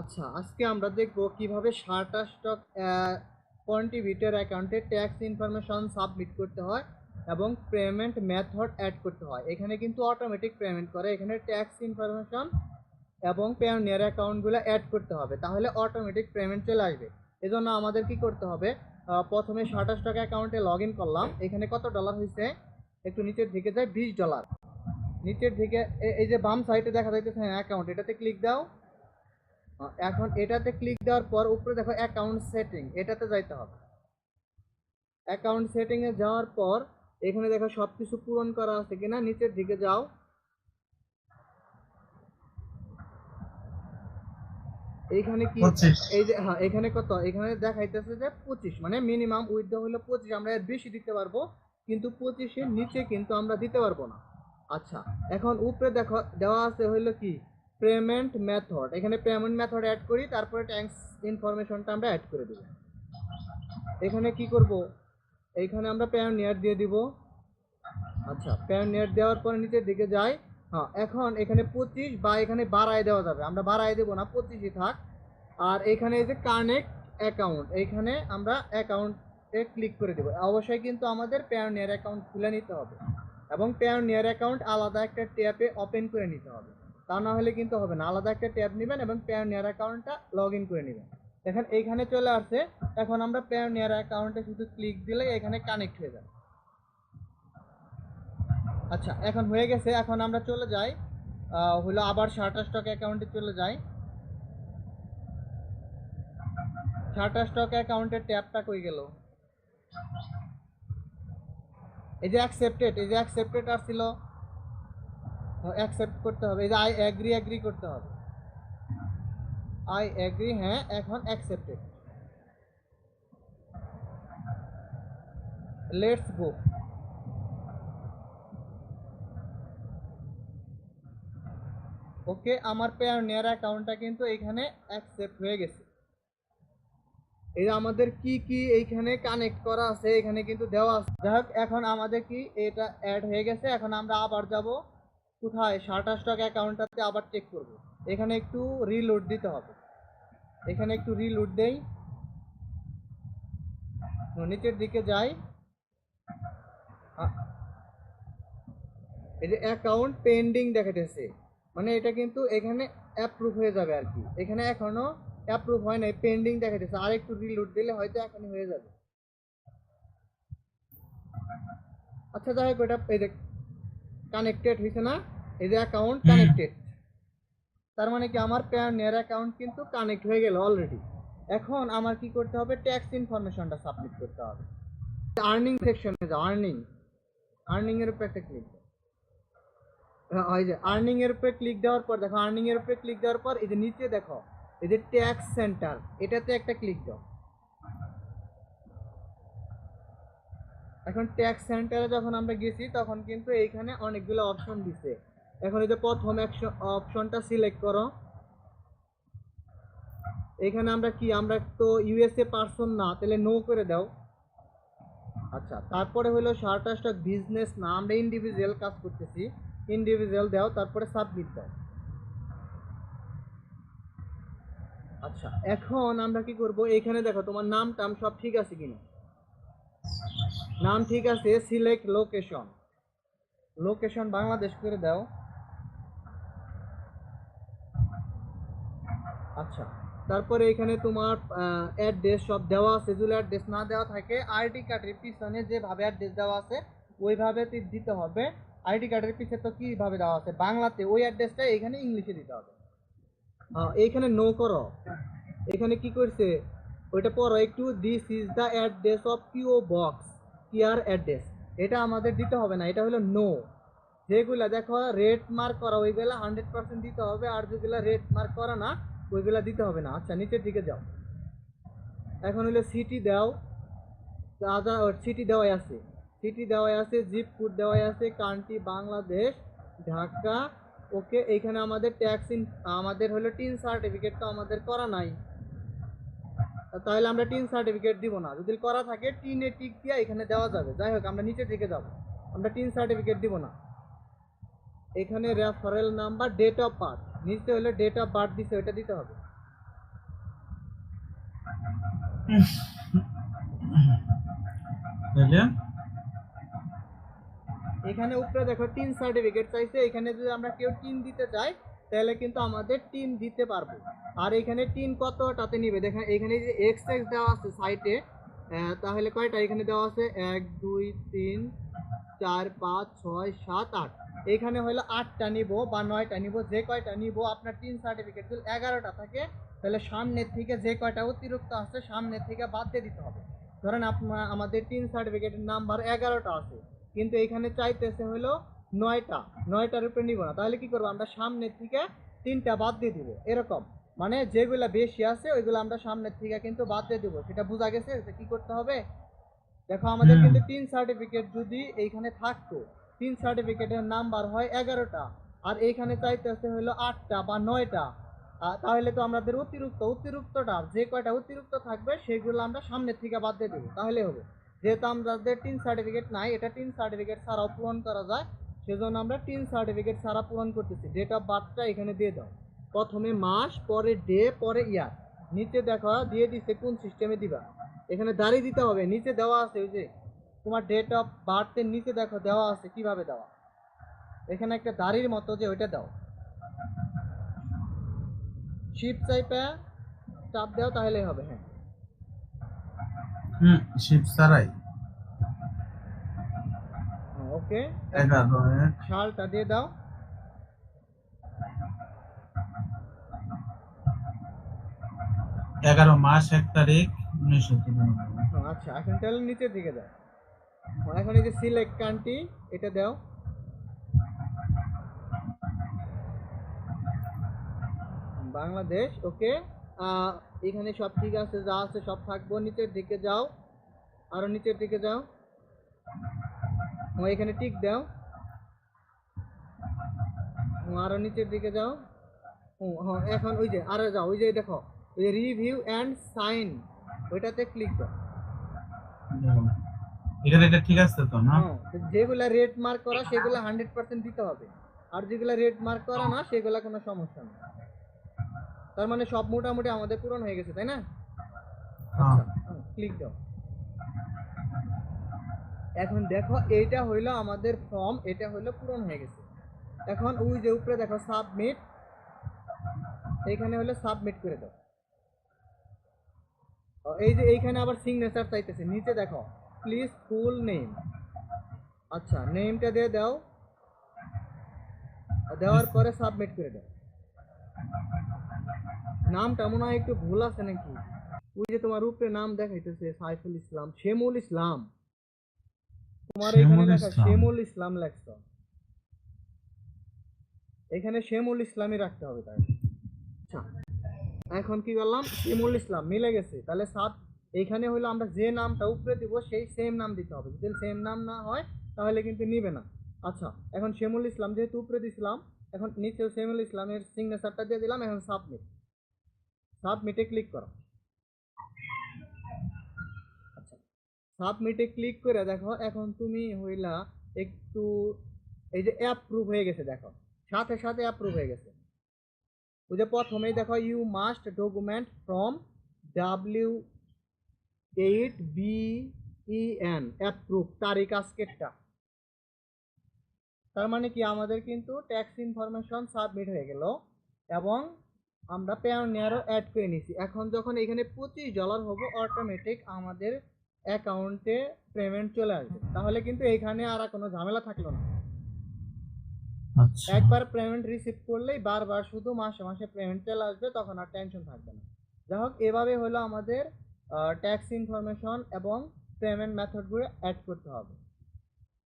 আচ্ছা আজকে আমরা দেখব কীভাবে শার্টা স্টক কন্ট্রিবিউটর অ্যাকাউন্টে ট্যাক্স ইনফরমেশন সাবমিট করতে হয় এবং পেমেন্ট মেথড অ্যাড করতে হয়। এখানে কিন্তু অটোমেটিক পেমেন্ট করে, এখানে ট্যাক্স ইনফরমেশন এবং পেওনিয়ার অ্যাকাউন্টগুলো অ্যাড করতে হবে, তাহলে অটোমেটিক পেমেন্ট চলে আসবে। এজন্য আমাদের কি করতে হবে? প্রথমে শার্টা স্টক অ্যাকাউন্টে লগ করলাম, এখানে কত ডলার হয়েছে একটু নিচের দিকে যায় বিশ ডলার নিচের দিকে এই যে বাম সাইডে দেখা যাইতেছে অ্যাকাউন্ট এটাতে ক্লিক দাও। এখন এটাতে ক্লিক দেওয়ার পর উপরে দেখো অ্যাকাউন্ট সেটিং এটাতে যাইতে হবে। অ্যাকাউন্ট সেটিং এ যাওয়ার পর এখানে দেখো সব কিছু পূরণ করা আছে কিনা নিচের দিকে যাও। এইখানে কি এই যে হ্যাঁ এখানে কত? এখানে দেখাইতেছে যে পঁচিশ মানে মিনিমাম উইথড্র হলো পঁচিশ আমরা এর বেশি দিতে পারব কিন্তু পঁচিশের নিচে কিন্তু আমরা দিতে পারব না। আচ্ছা এখন উপরে দেখো দেওয়া আছে হইল কি? Payment method. এখানে পেমেন্ট মেথড অ্যাড করি, তারপরে ট্যাক্স ইনফরমেশনটা আমরা অ্যাড করে দেব। এখানে কি করব? এইখানে আমরা পেওনিয়ার দিয়ে দিব। আচ্ছা পেওনিয়ার দেওয়ার পরে নিচের দিকে যাই। হ্যাঁ এখন এখানে পঁচিশ বা এখানে বাড়ায় দেওয়া যাবে। আমরা বাড়ায় দেবো না, পঁচিশই থাক। আর এখানে এই যে কানেক্ট অ্যাকাউন্ট এইখানে আমরা অ্যাকাউন্টে ক্লিক করে দেবো। অবশ্যই কিন্তু আমাদের পেওনিয়ার অ্যাকাউন্ট খুলে নিতে হবে এবং পেওনিয়ার অ্যাকাউন্ট আলাদা একটা ট্যাপে ওপেন করে নিতে হবে। তা না হলে কিন্তু হবে না। আলাদা একটা ট্যাব নেবেন এবং পেওনিয়ার অ্যাকাউন্টটা লগ ইন করে নেবেন। দেখেন, এইখানে চলে আসছে। এখন আমরা পেওনিয়ার অ্যাকাউন্টে শুধু ক্লিক দিলে এখানে কানেক্ট হয়ে যাবে। আচ্ছা এখন হয়ে গেছে। এখন আমরা চলে যাই। হলো আবার শার্টা স্টক অ্যাকাউন্টে চলে যাই। শার্টা স্টক অ্যাকাউন্টের ট্যাবটা কই গেল? এই যে অ্যাকসেপ্টেড এই যে অ্যাকসেপ্টেড আসছিল। অ্যাকসেপ্ট করতে হবে। এই যে আই অ্যাগ্রি অ্যাগ্রি করতে হবে। আই অ্যাগ্রি হ্যাঁ এখন অ্যাকসেপ্টেড লেটস গো ওকে আমার পেয়ার অ্যাকাউন্টটা কিন্তু এখানে অ্যাকসেপ্ট হয়ে গেছে। এই যে, আমাদের কি কি এইখানে কানেক্ট করা আছে, এখানে কিন্তু দেওয়া আছে। যাই এখন আমাদের কি এটা অ্যাড হয়ে গেছে। এখন আমরা আবার যাব। কোথায়? শার্টার স্টক অ্যাকাউন্টটাতে আবার চেক করব। এখানে একটু রিলোড দিতে হবে। এখানে একটু রিলোড দেই। নিচের দিকে যাই। এই যে অ্যাকাউন্ট পেন্ডিং দেখাতেছে মানে এটা কিন্তু এখানে অ্যাপ্রুভ হয়ে যাবে আর কি। এখানে এখনও অ্যাপ্রুভ হয় নাই পেন্ডিং দেখাতেছে আর একটু রিলোড দিলে হয়তো এখনই হয়ে যাবে। আচ্ছা যাই হোক, এটা কানেক্টেড হয়েছে না? এই যে অ্যাকাউন্ট কানেক্টেড তার মানে কি আমার পেয়ার অ্যাকাউন্ট কিন্তু কানেক্ট হয়ে গেল অলরেডি এখন আমার কি করতে হবে? ট্যাক্স ইনফরমেশনটা সাবমিট করতে হবে। আর্নিং সেকশনে যাও আর্নিং আর্নিং এর উপরে একটা ক্লিক ওই যে আর্নিং এর উপরে ক্লিক দেওয়ার পর দেখো আর্নিং এর উপরে ক্লিক দেওয়ার পর এই যে নিচে দেখো এই যে ট্যাক্স সেন্টার এটাতে একটা ক্লিক দাও। এখন ট্যাক্স সেন্টারে যখন আমরা গেছি, তখন কিন্তু এইখানে অনেকগুলো অপশন দিছে। এখন এই যে প্রথম অপশনটা সিলেক্ট করো। এখানে আমরা কি, আমরা তো ইউএসএ পারসন না, তাহলে নো করে দাও। আচ্ছা তারপরে হলো স্টক বিজনেস না, আমরা ইন্ডিভিজুয়াল কাজ করতেছি। ইন্ডিভিজুয়াল দাও, তারপরে সাবমিট দাও। আচ্ছা এখন আমরা কি করব? এখানে দেখো, তোমার নাম টাম সব ঠিক আছে কিনা? নাম ঠিক আছে সিলেক্ট লোকেশন লোকেশন বাংলাদেশ করে দাও। আচ্ছা তারপরে এখানে তোমার অ্যাড্রেস সব দেওয়া আছে। যদি অ্যাড্রেস না দেওয়া থাকে আইডি কার্ডের পিছনে যেভাবে অ্যাড্রেস দেওয়া আছে, ওইভাবে দিতে হবে। আইডি কার্ডের পিছনে তো কীভাবে দেওয়া আছে? বাংলাতে ওই অ্যাড্রেসটা এখানে ইংলিশে দিতে হবে। এইখানে নো করো। এখানে কি করছে? ওইটা পড়ো, একটু this is the address of PO box Keir address, এটা আমাদের দিতে হবে না, এটা হলো নো যেগুলা দেখো রেড মার্ক করা, ওইগুলা হান্ড্রেড পার্সেন্ট দিতে হবে, আর যেগুলা রেড মার্ক করা না, ওইগুলা দিতে হবে না। আচ্ছা নিচের দিকে যাও। এখন হলো সিটি দাও আদা সিটি দেওয়াই আছে। সিটি দেওয়াই আছে জিপ কোড দেওয়াই আছে কান্ট্রি বাংলাদেশ ঢাকা ওকে এইখানে আমাদের ট্যাক্স ইন আমাদের হলো টিন সার্টিফিকেট তো আমাদের করা নাই। তাহলে আমরা টিন সার্টিফিকেট দিব না। যদি করা থাকে টিনে টিক দিয়ে এখানে দেওয়া যাবে। যাই হোক আমরা নিচের দিকে যাব। আমরা টিন সার্টিফিকেট দিব না। এখানে referral number date of birth নিচে হলে ডেট অফ বার্থ দিছে ওইটা দিতে হবে। এখানে উপরে দেখো টিন সার্টিফিকেট চাইছে। এখানে যদি আমরা কেউ টিন দিতে চাই তাহলে কিন্তু আমাদের টিন দিতে পারব। আর এখানে টিন কতটাতে নিবে? দেখেন, এখানে যে এক্স এক্স দেওয়া আছে সাইটে তাহলে কয়টা এখানে দেওয়া আছে? এক, দুই, তিন, চার, পাঁচ, ছয়, সাত, আট। এখানে হলো আটটা নিব বা নয়টা নিব, যে কয়টা নিব, আপনার টিন সার্টিফিকেট যদি এগারোটা থাকে। তাহলে সামনের থেকে যে কয়টা অতিরিক্ত আছে, সামনের থেকে বাদ দিয়ে দিতে হবে। ধরেন আপনার আমাদের টিন সার্টিফিকেটের নাম্বার এগারোটা আছে। কিন্তু এখানে চাইতেছে হলো নয়টা নয়টার উপরে নিব না। তাহলে কি করব? আমরা সামনের থেকে তিনটা বাদ দিয়ে দিব। এরকম। মানে যেগুলা বেশি আছে ওইগুলো আমরা সামনের থেকে কিন্তু বাদ দিয়ে দিব। সেটা বোঝা গেছে? যে কি করতে হবে? দেখো আমাদের কিন্তু তিন সার্টিফিকেট যদি এইখানে থাকতো তিন সার্টিফিকেটের নাম্বার হয় এগারোটা। আর এইখানে চাইতেছে হলো আটটা বা নয়টা। তাহলে তো আমাদের অতিরিক্ত অতিরিক্তটা যে কয়টা অতিরিক্ত থাকবে সেগুলো আমরা সামনের থেকে বাদ দিয়ে দেবো। তাহলে হবে। যেহেতু আমাদের টিন সার্টিফিকেট নাই এটা টিন সার্টিফিকেট ছাড়াও পূরণ করা যায়। সেজন্য আমরা টিন সার্টিফিকেট ছাড়া পূরণ করতেছি। ডেট অফ বার্থটা এখানে দিয়ে দাও। প্রথমে মাস, পরে ডে, পরে ইয়ার। নিচে দেখো, দিয়ে দিচ্ছে কোন সিস্টেমে দিবা। এখানে দাঁড়িয়ে দিতে হবে। নিচে দেওয়া আছে ওই যে, তোমার ডেট অফ বার্থের নিচে দেখো, দেওয়া আছে কীভাবে দেওয়া। এখানে একটা দাড়ির মতো যে ওইটা দাও। শিপ চাইপা, চাপ দাও তাহলেই হবে হ্যাঁ। হুম শিপ সারাই ওকে? এগারো শালটা দিয়ে দাও। এগারো মাস এক তারিখ উনিশশো তিরানব্বই। আচ্ছা এখন তাহলে নিচের দিকে দাও এখন এই যে সিলেক্ট কান্ট্রি এটা দাও। বাংলাদেশ ওকে। এখানে সব ঠিক আছে যা আছে সব থাকব। নিচের দিকে যাও। আরও নিচের দিকে যাও। ও এখানে টিক দাও। ও, আরও নিচের দিকে যাও। হ্যাঁ এখন ওই যে আরও যাও ওই যে দেখো ওই যে রিভিউ অ্যান্ড সাইন ওইটাতে ক্লিক দাও। এখানে এটা ঠিক আছে তো না? হ্যাঁ, যেগুলা রেড মার্ক করা সেগুলা হান্ড্রেড পার্সেন্ট দিতে হবে। আর যেগুলা রেড মার্ক করা না সেগুলা কোনো সমস্যা নেই। তার মানে সব মোটামুটি আমাদের পূরণ হয়ে গেছে তাই না? হ্যাঁ। ক্লিক দাও। এখন দেখো, এইটা হইল আমাদের ফর্ম এটা হইল পূরণ হয়ে গেছে। এখন ওই যে উপরে দেখো সাবমিট এইখানে হলো সাবমিট করে দাও। এই যে এইখানে আবার সিগনেচার চাইতেছে। নিচে দেখো প্লিজ ফুল নেম আচ্ছা নেমটা দিয়ে দাও। দেওয়ার পরে সাবমিট করে দাও। নামটা মনে হয় একটু ভুল আছে নাকি? ওই যে তোমার উপরে নাম দেখাইতেছে সাইফুল ইসলাম, শেমুল ইসলাম। তোমার এখানে শেমুল লেখা ইসলাম। শেমুল ইসলাম লেখছ। এখানে শেমুল ইসলামই রাখতে হবে তাই আচ্ছা এখন কি করলাম? শেমুল ইসলাম মিলে গেছে। তাহলে সাত এইখানে হলো আমরা যে নামটা উপরে দিব সেই সেম নাম দিতে হবে। যদি সেম নাম না হয় তাহলে কিন্তু নিবে না। আচ্ছা এখন শেমুল ইসলাম যেহেতু উপরে দিছিলাম এখন নিচে শেমুল ইসলামের সিগনেচারটা দিয়ে দিলাম এখন সাবমিট সাবমিটে ক্লিক করো আচ্ছা সাবমিটে ক্লিক করে দেখো, এখন তুমি হইলা একটু এই যে অ্যাপ্রুভ হয়ে গেছে, দেখো। সাথে সাথে অ্যাপ্রুভ হয়ে গেছে। ওই যে প্রথমেই দেখো you must document from W eight B E N approve তারিখ, আজকেরটা। তার মানে কি, আমাদের কিন্তু ট্যাক্স ইনফরমেশন সাবমিট হয়ে গেল, এবং আমরা পেয়ারও অ্যাড করে নিছি এখন যখন এখানে পঁচিশ ডলার হব অটোমেটিক আমাদের অ্যাকাউন্টে পেমেন্ট চলে আসবে। তাহলে কিন্তু এখানে আর কোনো ঝামেলা থাকল না। আচ্ছা। একবার পেমেন্ট রিসিভ করলেই বারবার শুধু মাসে মাসে পেমেন্ট চলে আসবে তখন আর টেনশন থাকবে না। যাই হোক এভাবে হলো আমাদের ট্যাক্স ইনফরমেশন এবং পেমেন্ট মেথডগুলো অ্যাড করতে হবে।